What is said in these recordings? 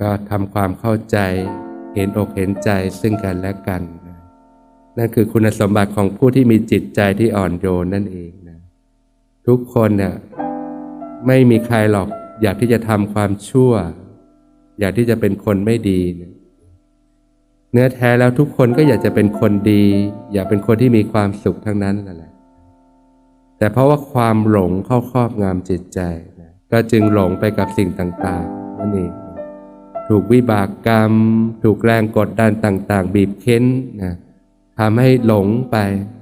ก็ทำความเข้าใจเห็นอกเห็นใจซึ่งกันและกันนะนั่นคือคุณสมบัติของผู้ที่มีจิตใจที่อ่อนโยนนั่นเองนะทุกคนเนี่ยไม่มีใครหรอกอยากที่จะทำความชั่ว อยากที่จะเป็นคนไม่ดีนะเนื้อแท้แล้วทุกคนก็อยากจะเป็นคนดี อยากเป็นคนที่มีความสุขทั้งนั้นแหละแต่เพราะว่าความหลงเข้าครอบงำจิตใจนะก็จึงหลงไปกับสิ่งต่างๆนั่นเอง ถูกวิบากกรรม ถูกแรงกดดันต่าง ๆ บีบเค้นนะทำให้หลงไป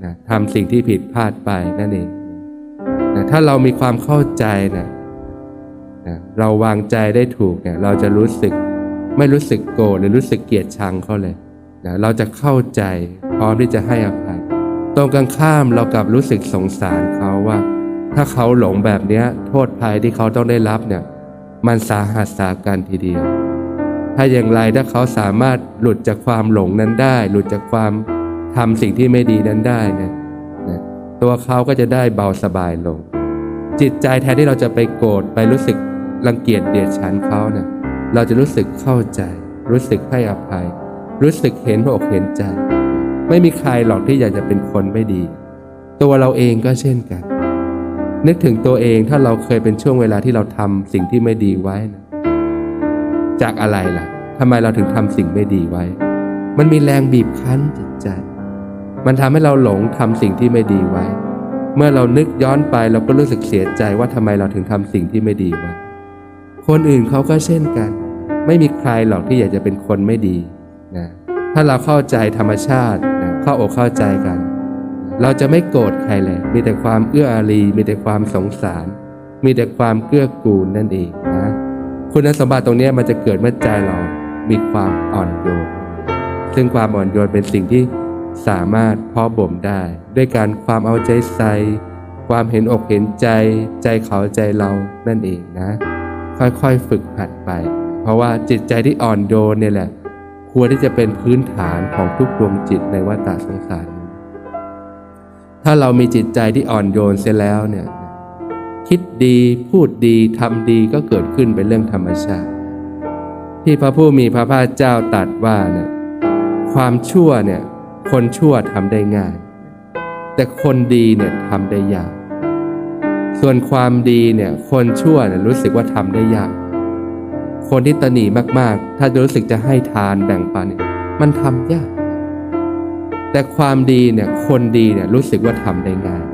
นะทำสิ่งที่ผิดพลาดไปนั่นเองนะถ้าเรามีความเข้าใจนะนะเราวางใจได้ถูกเนี่ยเราจะรู้สึกไม่รู้สึกโกรธหรือรู้สึกเกลียดชังเขาเลยนะเราจะเข้าใจพร้อมที่จะให้อภัยตรงกันข้ามเรากลับรู้สึกสงสารเขาว่า ถ้าเขาหลงแบบเนี้ยโทษภัยที่เขาต้องได้รับเนี่ย มันสาหัสสากันทีเดียว ถ้าอย่างไรถ้าเขาสามารถหลุดจากความหลงนั้นได้ หลุดจากความทำสิ่งที่ไม่ดีนั้นได้เนี่ยนะตัวเขาก็จะได้เบาสบายลง จิตใจแทนที่เราจะไปโกรธไปรู้สึกรังเกียจเดียดฉันเขาเนี่ยเราจะรู้สึกเข้าใจ รู้สึกให้อภัย รู้สึกเห็นอกเห็นใจ ไม่มีใครหรอกที่อยากจะเป็นคนไม่ดี ตัวเราเองก็เช่นกัน นึกถึงตัวเองถ้าเราเคยเป็นช่วงเวลาที่เราทำสิ่งที่ไม่ดีไว้นะ จากอะไรล่ะทำไมเราถึงทำสิ่งไม่ดีไว้ มันมีแรงบีบคั้นจิตใจ มันทำให้เราหลงทำสิ่งที่ไม่ดีไว้ เมื่อเรานึกย้อนไปเราก็รู้สึกเสียใจว่าทำไมเราถึงทำสิ่งที่ไม่ดีไว้ คนอื่นเขาก็เช่นกัน ไม่มีใครหรอกที่อยากจะเป็นคนไม่ดีนะถ้าเราเข้าใจธรรมชาตินะเข้าอกเข้าใจกัน เราจะไม่โกรธใครเลย มีแต่ความเอื้ออารี มีแต่ความสงสาร มีแต่ความเกื้อกูลนั่นเองนะ คุณสมบัติตรงนี้มันจะเกิดเมื่อใจเรามีความอ่อนโยน ซึ่งความอ่อนโยนเป็นสิ่งที่สามารถเพาะบ่มได้ ด้วยการความเอาใจใส่ ความเห็นอกเห็นใจ ใจเขาใจเรานั่นเองนะ ค่อยๆฝึกหัดไป เพราะว่าจิตใจที่อ่อนโยนเนี่ยแหละ ควรที่จะเป็นพื้นฐานของทุกดวงจิตในวัฏสงสาร ถ้าเรามีจิตใจที่อ่อนโยนเสียแล้วเนี่ย คิดดีพูดดีทำดีก็เกิดขึ้นเป็นเรื่องธรรมชาติ ที่พระผู้มีพระภาคเจ้าตรัสว่าเนี่ยความชั่วเนี่ยคนชั่วทำได้ง่าย แต่คนดีเนี่ยทำได้ยาก ส่วนความดีเนี่ยคนชั่วเนี่ยรู้สึกว่าทำได้ยาก คนที่ตนีมากๆ ถ้าจะรู้สึกจะให้ทานแบ่งปันเนี่ยมันทำยาก แต่ความดีเนี่ยคนดีเนี่ยรู้สึกว่าทำได้ง่าย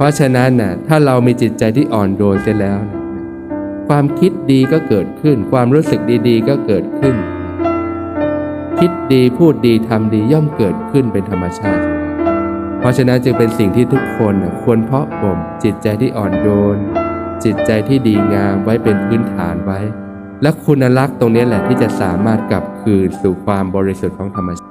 เพราะฉะนั้นน่ะถ้าเรามีจิตใจที่อ่อนโยนเสียแล้วนะความคิดดีก็เกิดขึ้น ความรู้สึกดีๆ ก็เกิดขึ้น คิดดีพูดดีทำดีย่อมเกิดขึ้นเป็นธรรมชาติ เพราะฉะนั้นจึงเป็นสิ่งที่ทุกคนน่ะควรเพาะบ่มจิตใจที่อ่อนโยนจิตใจที่ดีงามไว้เป็นพื้นฐานไว้ และคุณลักษณ์ตรงนี้แหละที่จะสามารถกลับคืนสู่ความบริสุทธิ์ของธรรมชาติ